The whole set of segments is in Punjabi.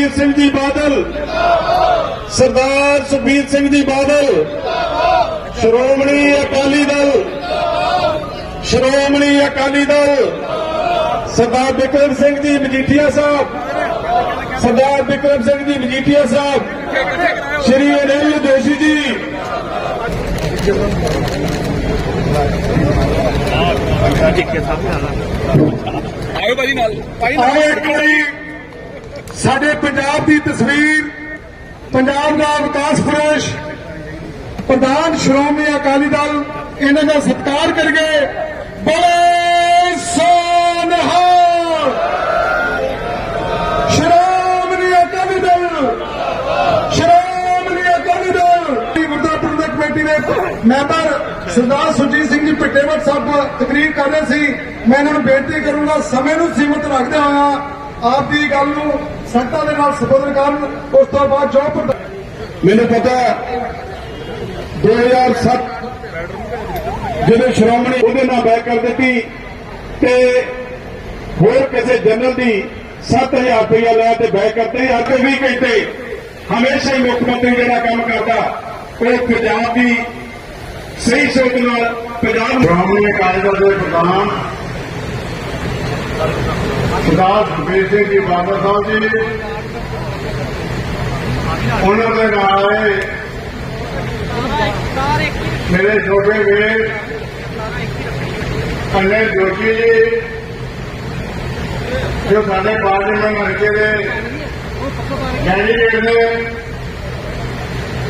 ਸੁਖਬੀਰ ਸਿੰਘ ਜੀ ਬਾਦਲ ਸਰਦਾਰ ਸੁਖਬੀਰ ਸਿੰਘ ਜੀ ਬਾਦਲ ਸ਼੍ਰੋਮਣੀ ਅਕਾਲੀ ਦਲ ਸ਼੍ਰੋਮਣੀ ਅਕਾਲੀ ਦਲ ਸਰਦਾਰ ਬਿਕਰਮ ਸਿੰਘ ਜੀ ਮਜੀਠੀਆ ਸਾਹਿਬ ਸਰਦਾਰ ਬਿਕਰਮ ਸਿੰਘ ਜੀ ਮਜੀਠੀਆ ਸਾਹਿਬ ਸ਼੍ਰੀ ਅਨਿਲ ਜੋਸ਼ੀ ਜੀ ਆਇਓ ਭਾਜੀ ਨਾਲ ਭਾਈ ਆਓ ਇੱਕ ਵਾਰੀ ਸਾਡੇ ਪੰਜਾਬ ਦੀ ਤਸਵੀਰ, ਪੰਜਾਬ ਦਾ ਵਿਕਾਸ ਪੁਰਸ਼ ਪ੍ਰਧਾਨ ਸ਼੍ਰੋਮਣੀ ਅਕਾਲੀ ਦਲ ਇਹਨਾਂ ਦਾ ਸਤਿਕਾਰ ਕਰਕੇ ਬੜੇ ਸੋਨਹਾਰ! ਸ਼੍ਰੋਮਣੀ ਅਕਾਲੀ ਦਲ! ਸ਼੍ਰੋਮਣੀ ਅਕਾਲੀ ਦਲ! ਗੁਰਦਾਸਪੁਰ ਦੇ ਕਮੇਟੀ ਦੇ ਮੈਂਬਰ ਸਰਦਾਰ ਸੁਰਜੀਤ ਸਿੰਘ ਜੀ ਪਿੱਟੇਵਟ ਸਾਹਿਬ ਤਕਰੀਰ ਕਰ ਰਹੇ ਸੀ। ਮੈਂ ਇਹਨਾਂ ਨੂੰ ਬੇਨਤੀ ਕਰੂੰਗਾ, ਸਮੇਂ ਨੂੰ ਸੀਮਤ ਰੱਖਦੇ ਹੋਇਆ ਆਪ ਦੀ ਗੱਲ ਨੂੰ ਸੰਗਤਾਂ ਦੇ ਨਾਲ ਸੰਬੋਧਨ ਕਰਨ ਉਸ ਤੋਂ ਬਾਅਦ ਜੋ ਮੈਨੂੰ ਪਤਾ ਹੈ, 2007 ਜਦੋਂ ਸ਼੍ਰੋਮਣੀ ਉਹਦੇ ਨਾਲ ਬੈਕ ਕਰ ਦਿੱਤੀ ਤੇ ਹੋਰ ਕਿਸੇ ਜਨਰਲ ਦੀ 7000 ਰੁਪਇਆ ਲੈ ਤੇ ਬੈਕ ਕਰਦੇ ਅੱਜ ਵੀ ਕਹਿੰਦੇ ਹਮੇਸ਼ਾ ਹੀ ਮੁੱਖ ਮੰਤਰੀ ਜਿਹੜਾ ਕੰਮ ਕਰਦਾ ਉਹ ਪੰਜਾਬ ਦੀ ਸਹੀ ਸੋਚ ਨਾਲ ਪੰਜਾਬ ਸ਼੍ਰੋਮਣੀ ਅਕਾਲੀ ਦਲ ਦੇ ਪ੍ਰਧਾਨ ਸਰਦਾਰ ਸੁਖਬੀਰ ਸਿੰਘ ਜੀ ਬਾਦਲ ਸਾਹਿਬ ਜੀ। ਉਹਨਾਂ ਦੇ ਨਾਲ ਆਏ। ਮੇਰੇ ਛੋਟੇ ਵੀਰ ਅਨਿਲ ਜੋਸ਼ੀ ਜੀ, ਜੋ ਸਾਡੇ ਪਾਰਲੀਮੈਂਟ ਹਲਕੇ ਦੇ ਕੈਂਡੀਡੇਟ ਨੇ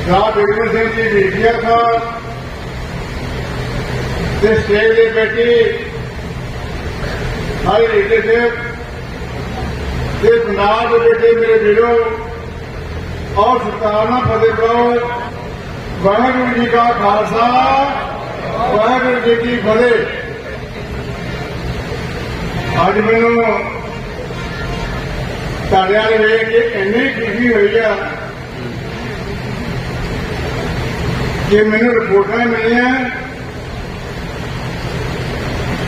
ਸਾਹਿਬ ਬਿਕਰਮ ਸਿੰਘ ਜੀ ਮੀਡੀਆ ਸਾਹਿਬ, ਤੇ ਸਟੇਜ ਦੇ ਬੈਠੀ ਹਾਈ ਲੀਡਰਸ਼ਿਪ ਤੇ ਪੰਜਾਬ ਦੇ ਬੇਟੇ ਮੇਰੇ ਵੀਰੋ ਔਰ ਸਰਕਾਰ ਨਾਲ ਫਤਿਹ ਕਰੋ ਵਾਹਿਗੁਰੂ ਜੀ ਕਾ ਖਾਲਸਾ, ਵਾਹਿਗੁਰੂ ਜੀ ਕੀ ਫਤਿਹ। ਅੱਜ ਮੈਨੂੰ ਤੁਹਾਡੇ ਵਾਲੇ ਵੇਖ ਕੇ ਇੰਨੀ ਖੁਸ਼ੀ ਹੋਈ ਆ ਕਿ ਮੈਨੂੰ ਰਿਪੋਰਟਾਂ ਮਿਲੀਆਂ।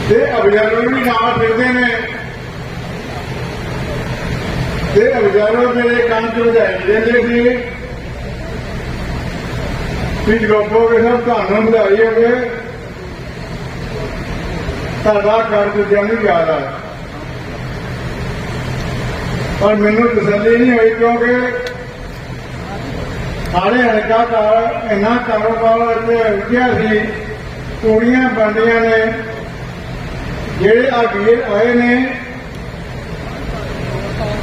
ਤੇ ਅਭਿਆਨ ਵੀ ਨਾਲ ਫਿਰਦੇ ਨੇ। ਤੇ ਅਭਿਆਨੋਂ ਮੇਰੇ ਕੰਮ ਚ ਵਧਾਈ ਦਿੰਦੇ ਸੀ ਕਿ ਲੋਕੋ ਕੇ ਸਭ ਤੁਹਾਨੂੰ ਵਧਾਈ ਹੋਵੇ। ਤੁਹਾਡਾ ਕਰ ਦਿੱਤਿਆਂ ਨੂੰ ਯਾਦ ਆ ਪਰ ਮੈਨੂੰ ਤਸੱਲੀ ਨਹੀਂ ਹੋਈ ਕਿਉਂਕਿ ਸਾਰੇ ਹਲਕਾ ਦਾ ਇਹਨਾਂ ਕਾਰੋਬਾਰ ਇੱਥੇ ਉੱਠਿਆ ਸੀ, ਕੁੜੀਆਂ, ਬੰਦੀਆਂ ਨੇ ਜਿਹੜੇ ਆ ਵੀਰ ਆਏ ਨੇ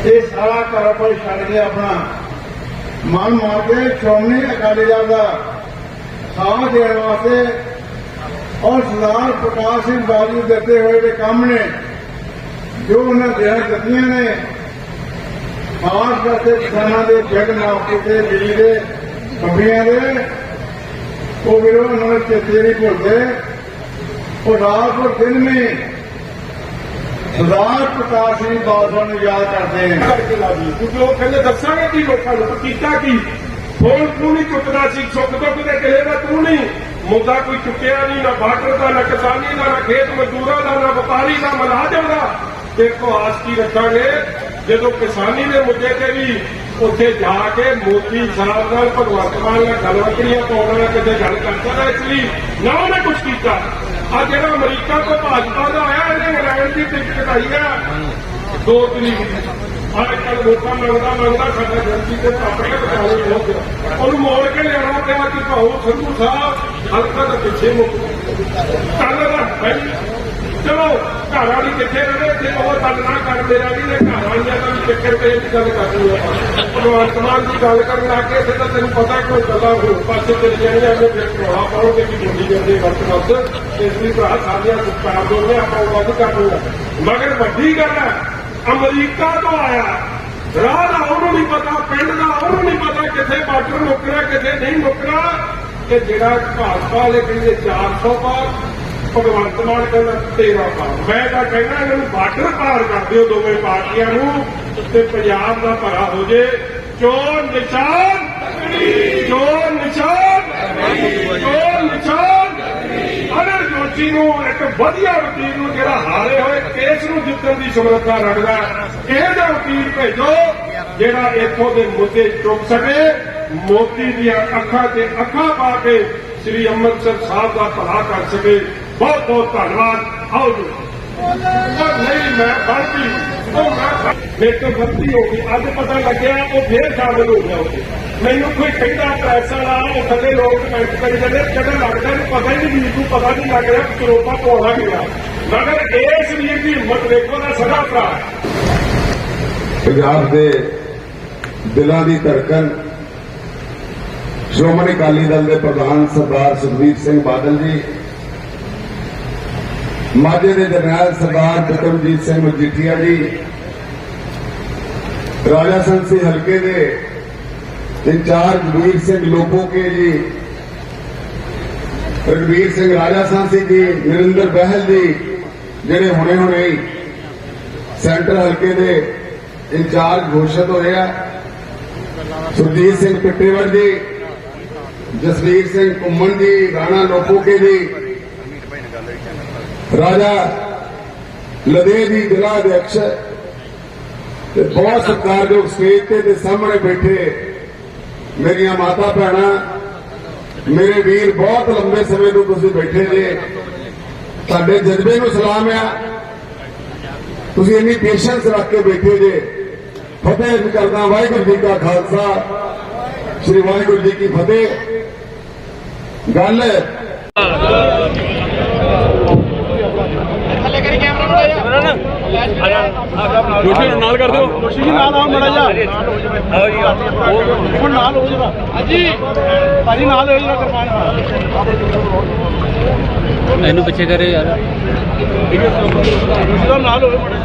ਇਹ ਸਾਰਾ ਕਾਰੋਬਾਰ ਛੱਡ ਕੇ ਆਪਣਾ ਮਨ ਮਾਰ ਕੇ ਸ਼੍ਰੋਮਣੀ ਅਕਾਲੀ ਦਲ ਦਾ ਸਾਥ ਦੇਣ ਵਾਸਤੇ ਔਰ ਸਰਦਾਰ ਪ੍ਰਕਾਸ਼ ਸਿੰਘ ਬਾਦਲ ਦਿੱਤੇ ਹੋਏ ਦੇ ਕੰਮ ਨੇ, ਜੋ ਉਹਨਾਂ ਦੇਣ ਦਿੱਤੀਆਂ ਨੇ ਖਾਸ ਕਰਕੇ ਕਿਸਾਨਾਂ ਦੇ ਜਗ ਮਾਪੇ ਦੇ ਬਿਜਲੀ ਦੇ ਬੰਬੀਆਂ ਦੇ, ਉਹ ਵੀਰੋ ਉਹਨਾਂ ਨੂੰ ਚੇਤੇ ਨਹੀਂ ਭੁੱਲਦੇ। ਉਹ ਰਾਤ ਨੂੰ ਦਿਨ ਵੀ ਸਰਦਾਰ ਪ੍ਰਕਾਸ਼ ਸਿੰਘ ਬਾਦਲ ਨੂੰ ਯਾਦ ਕਰਦੇ ਨੇ ਕਰਕੇ ਲਾਜੀ ਕਿਉਂਕਿ ਉਹ ਕਹਿੰਦੇ ਦੱਸਾਂਗੇ ਕੀ ਲੋਕਾਂ ਨੂੰ ਕੀਤਾ ਕੀ? ਫੋਨ ਤੂੰ ਨਹੀਂ ਚੁੱਕਦਾ ਸੀ, ਸੁੱਖ ਦੁੱਖ ਦੇ ਕਿਸੇ ਦਾ ਤੂੰ ਨਹੀਂ ਮੁੱਦਾ ਕੋਈ ਚੁੱਕਿਆ ਨਹੀਂ ਨਾ ਬਾਰਡਰ ਦਾ, ਨਾ ਕਿਸਾਨੀ ਦਾ, ਨਾ ਖੇਤ ਮਜ਼ਦੂਰਾਂ ਦਾ, ਨਾ ਵਪਾਰੀ ਦਾ, ਮਲਾਜਮ ਦਾ। ਦੇਖੋ, ਆਸ ਕੀ ਰੱਖਾਂਗੇ, ਜਦੋਂ ਕਿਸਾਨੀ ਦੇ ਮੁੱਦੇ ਤੇ ਵੀ ਉੱਥੇ ਜਾ ਕੇ ਮੋਦੀ ਸਾਹਿਬ ਨਾਲ ਭਗਵੰਤ ਮਾਨ ਨਾਲ ਗੱਲਾਂ ਤਾਂ ਉਹਨਾਂ ਨਾਲ ਕਿਤੇ ਗੱਲ ਕਰ ਸਕਦਾ, ਇਸ ਲਈ ਨਾ ਉਹਨੇ ਕੁਝ ਕੀਤਾ। ਆ ਜਿਹੜਾ ਅਮਰੀਕਾ ਤੋਂ ਭਾਜਪਾ ਦਾ ਆਇਆ, ਇਹਨੇ ਇੰਗਲੈਂਡ ਦੀ ਟਿਕਟ ਕਟਾਈ ਆ। ਦੋ ਤਰੀਕ ਅੱਜ ਕੱਲ ਲੋਕਾਂ ਮੰਗਦਾ ਮੰਗਦਾ ਸਾਡਾ ਜਨਤੀ ਤੇ ਆਪਣੇ ਬਚਾਉਣੇ ਹੋ ਉਹਨੂੰ ਮੋੜ ਕੇ ਲਿਆਉਣਾ ਪਿਆ ਕਿ ਭਾਉ ਸੰਧੂ ਸਾਹਿਬ ਹਲਕਾ ਦੇ ਪਿੱਛੇ ਮੁੱਕ ਕੱਲ ਦਾ ਚਲੋ, ਘਰ ਵਾਲੀ ਕਿੱਥੇ ਰਹੇ ਤੇ ਉਹ ਗੱਲ ਨਾ ਕਰ ਮੇਰਾ ਵੀ ਨੇ ਘਰ ਵਾਲੀਆਂ ਦਾ ਵੀ ਚੱਕਰ ਤੇ ਦੀ ਗੱਲ ਕਰਨੀ ਹੈ ਭਗਵਾਨ ਮਾਨ ਦੀ ਗੱਲ ਕਰਨ ਲੱਗ ਕੇ ਫਿਰ ਤਾਂ ਤੈਨੂੰ ਪਤਾ ਕੋਈ ਗੱਲਾਂ ਹੋਰ ਪਾਸੇ ਚਲੇ ਜਾਣੀਆਂ ਉਹਨੇ ਫਿਰ ਰੌਲਾ ਪਾਉਣਗੇ ਕਿ ਬੋਲੀ ਜਾਂਦੇ ਵਕਤ ਵਕਤ ਇਸ ਲਈ ਭਰਾ ਸਾਡੀਆਂ ਸੁਪਾਰ ਦੋਨੇ ਆਪਾਂ ਉਹ ਵੱਧ ਕਰ ਲੂਗਾ ਮਗਰ ਵੱਡੀ ਗੱਲ ਹੈ ਅਮਰੀਕਾ ਤੋਂ ਆਇਆ। ਰਾਹ ਦਾ ਉਹਨੂੰ ਨਹੀਂ ਪਤਾ, ਪਿੰਡ ਦਾ ਉਹਨੂੰ ਨਹੀਂ ਪਤਾ ਕਿੱਥੇ ਬਾਰਡਰ ਮੁੱਕਣਾ ਕਿੱਥੇ ਨਹੀਂ ਮੁੱਕਣਾ ਕਿ ਜਿਹੜਾ ਭਾਜਪਾ ਵਾਲੇ ਕਹਿੰਦੇ 400 ਪਾਰ ਭਗਵੰਤ ਮਾਨ ਕਹਿੰਦਾ 13 ਪਾਰ ਮੈਂ ਤਾਂ ਕਹਿੰਦਾ ਇਹਨਾਂ ਨੂੰ ਬਾਰਡਰ ਪਾਰ ਕਰ ਦਿਓ ਦੋਵੇਂ ਪਾਰਟੀਆਂ ਨੂੰ ਤੇ ਪੰਜਾਬ ਦਾ ਭਰਾ ਹੋ ਜੇ। ਚੋਣ ਨਿਸ਼ਾਨ ਚੋਣ ਨਿਸ਼ਾਨ ਚੋਣ ਨਿਸ਼ਾਨ। ਅਨਰ ਜੋਸ਼ੀ ਨੂੰ ਇੱਕ ਵਧੀਆ ਵਕੀਲ ਨੂੰ ਜਿਹੜਾ ਹਾਰੇ ਹੋਏ, ਕੇਸ ਨੂੰ ਜਿੱਤਣ ਦੀ ਸਮਰੱਥਾ ਰੱਖਦਾ ਹੈ। ਇਹ ਜਿਹਾ ਵਕੀਲ ਭੇਜੋ, ਜਿਹੜਾ ਇੱਥੋਂ ਦੇ ਮੁੱਦੇ ਚੁੱਕ ਸਕੇ। ਮੋਦੀ ਦੀਆਂ ਅੱਖਾਂ ਤੇ ਅੱਖਾਂ ਪਾ ਕੇ ਸ੍ਰੀ ਅੰਮ੍ਰਿਤਸਰ ਸਾਹਿਬ ਦਾ ਭਲਾ ਕਰ ਸਕੇ। ਬਹੁਤ ਬਹੁਤ ਧੰਨਵਾਦ। ਆਓ ਜੀ। ਉਹ ਨਹੀਂ, ਮੈਂ ਬਣ ਉਹ ਮੈਂ ਮੇਰੇ ਤੋਂ ਗਲਤੀ ਹੋ ਗਈ। ਅੱਜ ਪਤਾ ਲੱਗਿਆ, ਉਹ ਫੇਰ ਸ਼ਾਮਲ ਹੋ ਗਿਆ ਉੱਥੇ। ਮੈਨੂੰ ਕੋਈ ਕਹਿੰਦਾ, ਪ੍ਰੈਸ ਵਾਲਾ, ਉਹ ਥੱਲੇ ਲੋਕ ਕਮੈਂਟ ਕਰੀ ਜਾਂਦੇ ਕਦੇ ਲੱਗਦਾ ਨਹੀਂ ਪਤਾ ਹੀ ਨਹੀਂ ਮੈਨੂੰ ਪਤਾ ਨਹੀਂ ਲੱਗ ਰਿਹਾ, ਕਰੋਪਾ ਕੋਲਾ ਗਿਆ ਮਗਰ ਇਸ ਵੀਰ ਦੀ ਹਿੰਮਤ ਵੇਖੋ ਨਾ ਸਦਾ ਭਰਾ ਪੰਜਾਬ ਦੇ ਦਿਲਾਂ ਦੀ ਧੜਕਨ ਸ਼੍ਰੋਮਣੀ ਅਕਾਲੀ ਦਲ ਦੇ ਪ੍ਰਧਾਨ ਸਰਦਾਰ ਸੁਖਬੀਰ ਸਿੰਘ ਬਾਦਲ ਜੀ ਮਾਝੇ ਦੇ ਜਰਨੈਲ ਸਰਦਾਰ ਬਿਕਰਮਜੀਤ ਸਿੰਘ ਮਜੀਠੀਆ ਜੀ, ਰਾਜਾ ਸੰਸੀ ਹਲਕੇ ਦੇ ਇੰਚਾਰਜ ਵੀਰ ਸਿੰਘ ਲੋਪੋਕੇ ਜੀ ਰਗਵੀਰ ਸਿੰਘ ਰਾਜਾ ਸੰਸੀ ਜੀ, ਨਰਿੰਦਰ ਬਹਿਲ ਜੀ, ਜਿਹੜੇ ਹੁਣੇ ਹੁਣੇ ਹੀ ਸੈਂਟਰ ਹਲਕੇ ਦੇ ਇੰਚਾਰਜ ਘੋਸ਼ਿਤ ਹੋਏ ਆ। ਸੁਰਜੀਤ ਸਿੰਘ ਪਿੱਟੇਵਰ ਜੀ, ਜਸਵੀਰ ਸਿੰਘ ਘੁੰਮਣ ਜੀ, ਰਾਣਾ ਲੋਪੋਕੇ ਜੀ ਰਾਜਾ ਲਦੇ ਜੀ ਜ਼ਿਲ੍ਹਾ ਅਧਿਕਸ਼ ਤੇ ਬਹੁਤ ਸਤਿਕਾਰਯੋਗ ਸਟੇਜ ਤੇ ਤੇ ਸਾਹਮਣੇ ਬੈਠੇ ਮੇਰੀਆਂ ਮਾਤਾ ਭੈਣਾਂ, ਮੇਰੇ ਵੀਰ ਬਹੁਤ ਲੰਬੇ ਸਮੇਂ ਤੋਂ ਤੁਸੀਂ ਬੈਠੇ ਜੇ। ਤੁਹਾਡੇ ਜਜ਼ਬੇ ਨੂੰ ਸਲਾਮ ਆ। ਤੁਸੀਂ ਇੰਨੀ ਪੇਸ਼ੈਂਸ ਰੱਖ ਕੇ ਬੈਠੇ ਜੇ। ਫਤਿਹ ਕਰਦਾ, ਵਾਹਿਗੁਰੂ ਜੀ ਕਾ ਖਾਲਸਾ। ਸ੍ਰੀ ਵਾਹਿਗੁਰੂ ਜੀ ਕੀ ਫਤਿਹ। ਗੱਲ ਜੋਸ਼ੀ ਨੂੰ ਨਾਲ ਕਰ ਦਿਓ। ਜੋਸ਼ੀ ਜੀ ਨਾਲ ਆਓ ਮੜਾ ਜਾ ਹੁਣ ਨਾਲ ਹੋ ਜਰਾ। ਹਾਂਜੀ। ਭਾਜੀ ਨਾਲ ਹੋ ਜਰਾ ਕਰਮਾਨ ਇਹਨੂੰ ਪਿੱਛੇ ਕਰੇ ਯਾਰ। ਜਰਾ ਨਾਲ ਹੋਵੇ ਮੜਾ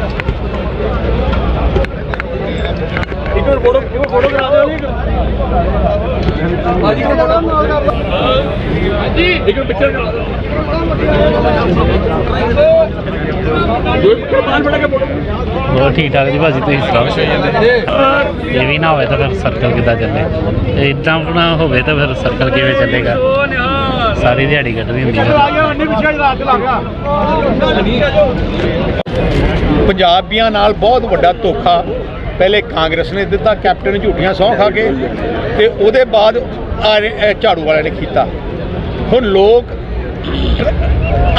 ਇੱਕ ਵਾਰ ਫੋਟੋ ਇੱਕ ਫੋਟੋ ਕਰਾ ਦਿਓ ਜੀ। ਵਾਰ ਨਾਲ ਕਰ ਹਾਂਜੀ। ਇੱਕ ਪਿੱਛੇ ਕਰਾ ਦਿਓ। ਹੋਰ ਠੀਕ ਠਾਕ ਜੀ ਭਾਜੀ, ਤੁਸੀਂ ਸੁਣਾਓ? ਇਹ ਵੀ ਨਾ ਹੋਵੇ ਤਾਂ ਫਿਰ ਸਰਕਲ ਕਿੱਦਾਂ ਚੱਲੇ? ਇਦਾਂ ਨਾ ਹੋਵੇ ਤਾਂ ਫਿਰ ਸਰਕਲ ਕਿਵੇਂ ਚੱਲੇਗਾ? ਸਾਰੀ ਦਿਹਾੜੀ ਕੱਢਣੀ ਹੁੰਦੀ ਹੈ। ਪੰਜਾਬੀਆਂ ਨਾਲ ਬਹੁਤ ਵੱਡਾ ਧੋਖਾ। ਪਹਿਲੇ ਕਾਂਗਰਸ ਨੇ ਦਿੱਤਾ, ਕੈਪਟਨ ਨੇ ਝੂਠੀਆਂ ਸਹੁੰ ਖਾ ਕੇ ਤੇ ਉਹਦੇ ਬਾਅਦ ਆਹ ਝਾੜੂ ਵਾਲਿਆਂ ਨੇ ਕੀਤਾ। ਹੁਣ ਲੋਕ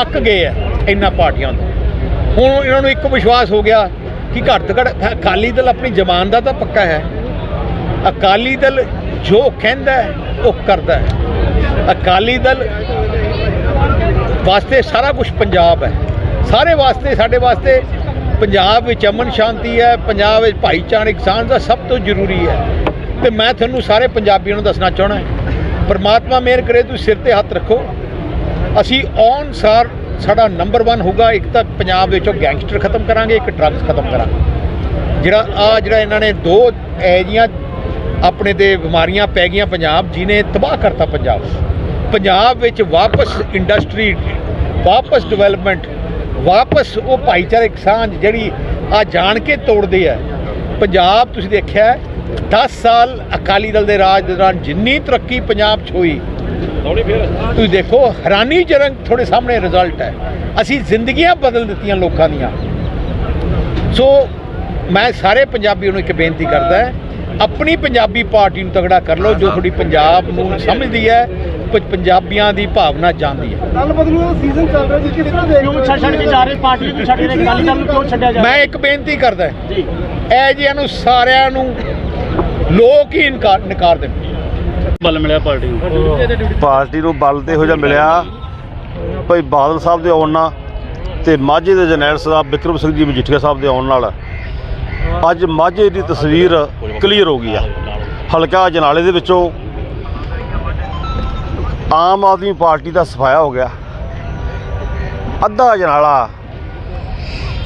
ਅੱਕ ਗਏ ਆ ਇੰਨਾ ਪਾਰਟੀਆਂ ਤੋਂ। ਹੁਣ ਇਹਨਾਂ ਨੂੰ ਇੱਕ ਵਿਸ਼ਵਾਸ ਹੋ ਗਿਆ ਕਿ ਘੱਟ ਤੋਂ ਘੱਟ ਅਕਾਲੀ ਦਲ ਆਪਣੀ ਜ਼ਮਾਨ ਦਾ ਤਾਂ ਪੱਕਾ ਹੈ। ਅਕਾਲੀ ਦਲ ਜੋ ਕਹਿੰਦਾ ਉਹ ਕਰਦਾ ਹੈ। ਅਕਾਲੀ ਦਲ ਵਾਸਤੇ ਸਾਰਾ ਕੁਝ ਪੰਜਾਬ ਹੈ। ਸਾਰੇ ਵਾਸਤੇ, ਸਾਡੇ ਵਾਸਤੇ ਪੰਜਾਬ ਵਿੱਚ ਅਮਨ ਸ਼ਾਂਤੀ ਹੈ, ਪੰਜਾਬ ਵਿੱਚ ਭਾਈਚਾਰਕ ਸਾਂਝ ਦਾ ਸਭ ਤੋਂ ਜ਼ਰੂਰੀ ਹੈ। ਤੇ ਮੈਂ ਤੁਹਾਨੂੰ ਸਾਰੇ ਪੰਜਾਬੀਆਂ ਨੂੰ ਦੱਸਣਾ ਚਾਹਣਾ ਪਰਮਾਤਮਾ ਮਿਹਰ ਕਰੇ, ਤੁਸੀਂ ਸਿਰ ਤੇ ਹੱਥ ਰੱਖੋ। ਅਸੀਂ ਔਨ ਸਾਰ ਸਾਡਾ ਨੰਬਰ 1 ਹੋਊਗਾ, ਇੱਕ ਤਾਂ ਪੰਜਾਬ ਵਿੱਚੋਂ ਗੈਂਗਸਟਰ ਖਤਮ ਕਰਾਂਗੇ, ਇੱਕ ਡਰੱਗਸ ਖਤਮ ਕਰਾਂਗੇ। ਜਿਹੜਾ ਆ ਜਿਹੜਾ ਇਹਨਾਂ ਨੇ ਦੋ ਐਜੀਆਂ ਆਪਣੇ ਤੇ ਬਿਮਾਰੀਆਂ ਪੈ ਗਈਆਂ ਪੰਜਾਬ, ਜਿਹਨੇ ਤਬਾਹ ਕਰਤਾ ਪੰਜਾਬ। ਪੰਜਾਬ ਵਿੱਚ ਵਾਪਸ ਇੰਡਸਟਰੀ ਵਾਪਸ ਡਿਵੈਲਪਮੈਂਟ ਵਾਪਸ ਉਹ ਭਾਈਚਾਰਕ ਸਾਂਝ ਜਿਹੜੀ ਆ ਜਾਣ ਕੇ ਤੋੜਦੇ ਆ। ਪੰਜਾਬ, ਤੁਸੀਂ ਦੇਖਿਆ 10 ਸਾਲ ਅਕਾਲੀ ਦਲ ਦੇ ਰਾਜ ਦੌਰਾਨ ਜਿੰਨੀ ਤਰੱਕੀ ਪੰਜਾਬ 'ਚ ਹੋਈ ਤੁਸੀਂ ਦੇਖੋ ਹੈਰਾਨੀਜਨਕ ਤੁਹਾਡੇ ਸਾਹਮਣੇ ਰਿਜ਼ਲਟ ਹੈ। ਅਸੀਂ ਜ਼ਿੰਦਗੀਆਂ ਬਦਲ ਦਿੱਤੀਆਂ ਲੋਕਾਂ ਦੀਆਂ। ਸੋ ਮੈਂ ਸਾਰੇ ਪੰਜਾਬੀਆਂ ਨੂੰ ਇੱਕ ਬੇਨਤੀ ਕਰਦਾ ਹੈ ਆਪਣੀ ਪੰਜਾਬੀ ਪਾਰਟੀ ਨੂੰ ਤਗੜਾ ਕਰ ਲਓ ਜੋ ਤੁਹਾਡੀ ਪੰਜਾਬ ਨੂੰ ਸਮਝਦੀ ਹੈ ਕੁਝ ਪੰਜਾਬੀਆਂ ਦੀ ਭਾਵਨਾ ਜਾਣਦੀ ਹੈ। ਕੱਲ ਬਦਲੂ ਸੀਜ਼ਨ ਚੱਲ ਰਿਹਾ ਜੀ ਕਿਸ ਤਰ੍ਹਾਂ ਦੇਖ ਕਿਉਂ ਛੱਡ ਛੱਡ ਕੇ ਜਾ ਰਹੇ? ਪਾਰਟੀ ਨੂੰ ਛੱਡ ਰਹੇ? ਕਾਲੀ ਦਲ ਨੂੰ ਕਿਉਂ ਛੱਡਿਆ ਜਾ ਮੈਂ ਇੱਕ ਬੇਨਤੀ ਕਰਦਾ ਜੀ। ਐ ਜਿਹੀਆਂ ਨੂੰ ਸਾਰਿਆਂ ਨੂੰ ਲੋਕ ਹੀ ਇਨਕਾਰ ਨਕਾਰ ਦੇਣ ਬਲ ਮਿਲਿਆ ਪਾਰਟੀ ਨੂੰ। ਪਾਰਟੀ ਨੂੰ ਬਲ ਤੇ ਇਹੋ ਜਿਹਾ ਮਿਲਿਆ। ਭਈ ਬਾਦਲ ਸਾਹਿਬ ਦੇ ਆਉਣ ਨਾਲ ਤੇ ਮਾਝੇ ਦੇ ਜਰਨੈਲ ਸਾਹਿਬ ਵਿਕਰਮ ਸਿੰਘ ਜੀ ਮਜੀਠੀਆ ਸਾਹਿਬ ਦੇ ਆਉਣ ਨਾਲ ਅੱਜ ਮਾਝੇ ਦੀ ਤਸਵੀਰ ਕਲੀਅਰ ਹੋ ਗਈ ਆ। ਹਲਕਾ ਜਨਾਲੇ ਦੇ ਵਿੱਚੋਂ ਆਮ ਆਦਮੀ ਪਾਰਟੀ ਦਾ ਸਫਾਇਆ ਹੋ ਗਿਆ। ਅੱਧਾ ਜਨਾਲਾ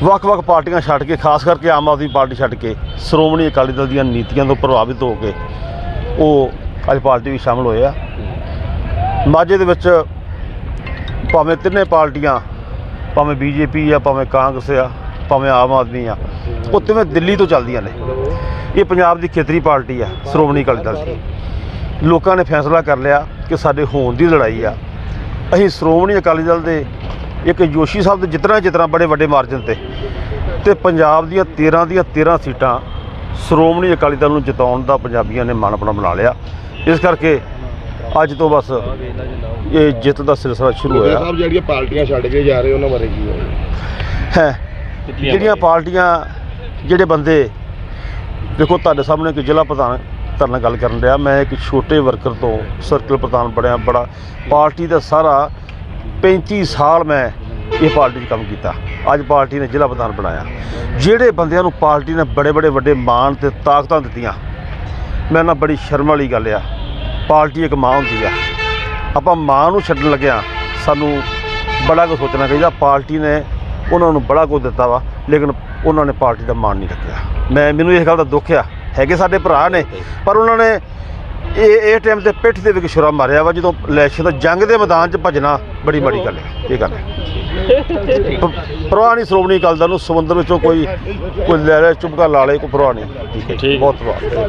ਵੱਖ-ਵੱਖ ਪਾਰਟੀਆਂ ਛੱਡ ਕੇ ਖਾਸ ਕਰਕੇ ਆਮ ਆਦਮੀ ਪਾਰਟੀ ਛੱਡ ਕੇ ਸ਼੍ਰੋਮਣੀ ਅਕਾਲੀ ਦਲ ਦੀਆਂ ਨੀਤੀਆਂ ਤੋਂ ਪ੍ਰਭਾਵਿਤ ਹੋ ਕੇ ਉਹ ਅੱਜ ਪਾਰਟੀ ਵਿੱਚ ਸ਼ਾਮਲ ਹੋਏ ਆ। ਮਾਝੇ ਦੇ ਵਿੱਚ ਭਾਵੇਂ ਤਿੰਨੇ ਪਾਰਟੀਆਂ, ਭਾਵੇਂ ਬੀਜੇਪੀ ਆ, ਭਾਵੇਂ ਕਾਂਗਰਸ ਆ, ਭਾਵੇਂ ਆਮ ਆਦਮੀ ਆ, ਉਹ ਤਿਵੇਂ ਦਿੱਲੀ ਤੋਂ ਚੱਲਦੀਆਂ ਨੇ। ਇਹ ਪੰਜਾਬ ਦੀ ਖੇਤਰੀ ਪਾਰਟੀ ਆ, ਸ਼੍ਰੋਮਣੀ ਅਕਾਲੀ ਦਲ ਦੀ। ਲੋਕਾਂ ਨੇ ਫੈਸਲਾ ਕਰ ਲਿਆ ਕਿ ਸਾਡੇ ਹੋਣ ਦੀ ਲੜਾਈ ਆ। ਅਸੀਂ ਸ਼੍ਰੋਮਣੀ ਅਕਾਲੀ ਦਲ ਦੇ ਇੱਕ ਜੋਸ਼ੀ ਸਾਹਿਬ ਦੇ ਜਿਤਨਾ ਜਿਤਨਾ ਬੜੇ ਵੱਡੇ ਮਾਰਜਨ ਤੇ ਤੇ ਪੰਜਾਬ ਦੀਆਂ 13 ਦੀਆਂ 13 ਸੀਟਾਂ ਸ਼੍ਰੋਮਣੀ ਅਕਾਲੀ ਦਲ ਨੂੰ ਜਿਤਾਉਣ ਦਾ ਪੰਜਾਬੀਆਂ ਨੇ ਮਨ ਆਪਣਾ ਬਣਾ ਲਿਆ। ਇਸ ਕਰਕੇ ਅੱਜ ਤੋਂ ਬਸ ਇਹ ਜਿੱਤ ਦਾ ਸਿਲਸਿਲਾ ਸ਼ੁਰੂ ਹੋਇਆ। ਸਾਹਿਬ ਜਿਹੜੀਆਂ ਪਾਰਟੀਆਂ ਛੱਡ ਕੇ ਜਾ ਰਹੇ ਉਹਨਾਂ ਬਾਰੇ ਕੀ ਹੋਇਆ ਹੈ। ਜਿਹੜੀਆਂ ਪਾਰਟੀਆਂ ਜਿਹੜੇ ਬੰਦੇ ਦੇਖੋ ਤੁਹਾਡੇ ਸਾਹਮਣੇ ਇੱਕ ਜ਼ਿਲ੍ਹਾ ਪ੍ਰਧਾਨ ਤੁਹਾਡੇ ਨਾਲ ਗੱਲ ਕਰਨ ਰਿਹਾ। ਮੈਂ ਇੱਕ ਛੋਟੇ ਵਰਕਰ ਤੋਂ ਸਰਕਲ ਪ੍ਰਧਾਨ ਬਣਿਆ ਬੜਾ ਪਾਰਟੀ ਦਾ ਸਾਰਾ 35 ਸਾਲ ਮੈਂ ਇਹ ਪਾਰਟੀ 'ਚ ਕੰਮ ਕੀਤਾ। ਅੱਜ ਪਾਰਟੀ ਨੇ ਜ਼ਿਲ੍ਹਾ ਪ੍ਰਧਾਨ ਬਣਾਇਆ। ਜਿਹੜੇ ਬੰਦਿਆਂ ਨੂੰ ਪਾਰਟੀ ਨੇ ਬੜੇ ਬੜੇ ਵੱਡੇ ਮਾਣ ਤੇ ਤਾਕਤਾਂ ਦਿੱਤੀਆਂ ਮੈਂ ਨਾ ਬੜੀ ਸ਼ਰਮ ਵਾਲੀ ਗੱਲ ਆ। ਪਾਰਟੀ ਇੱਕ ਮਾਂ ਹੁੰਦੀ ਆ। ਆਪਾਂ ਮਾਂ ਨੂੰ ਛੱਡਣ ਲੱਗਿਆ ਸਾਨੂੰ ਬੜਾ ਕੁਝ ਸੋਚਣਾ ਚਾਹੀਦਾ। ਪਾਰਟੀ ਨੇ ਉਹਨਾਂ ਨੂੰ ਬੜਾ ਕੁਝ ਦਿੱਤਾ ਵਾ ਲੇਕਿਨ ਉਹਨਾਂ ਨੇ ਪਾਰਟੀ ਦਾ ਮਾਣ ਨਹੀਂ ਰੱਖਿਆ। ਮੈਂ ਮੈਨੂੰ ਇਸ ਗੱਲ ਦਾ ਦੁੱਖ ਆ। ਹੈਗੇ ਸਾਡੇ ਭਰਾ ਨੇ ਪਰ ਉਹਨਾਂ ਨੇ ਇਹ ਇਹ ਟਾਈਮ ਤੇ ਪਿੱਠ ਦੇ ਵਿੱਚ ਛੁਰਾ ਮਾਰਿਆ ਵਾ ਜਦੋਂ ਇਲੈਕਸ਼ਨ ਦਾ ਜੰਗ ਦੇ ਮੈਦਾਨ 'ਚ ਭੱਜਣਾ ਬੜੀ ਮਾੜੀ ਗੱਲ ਹੈ ਇਹ ਗੱਲ ਹੈ ਪਰਵਾਹ ਨਹੀਂ ਸ਼੍ਰੋਮਣੀ ਅਕਾਲੀ ਦਲ ਨੂੰ ਸਮੁੰਦਰ ਵਿੱਚੋਂ ਕੋਈ ਕੋਈ ਲੈ ਲੈ ਚੁਬਕਾ ਲਾ ਲੇ ਕੋਈ ਪਰਵਾਹ ਨਹੀਂ। ਠੀਕ ਹੈ। ਬਹੁਤ ਪਰਵਾਹ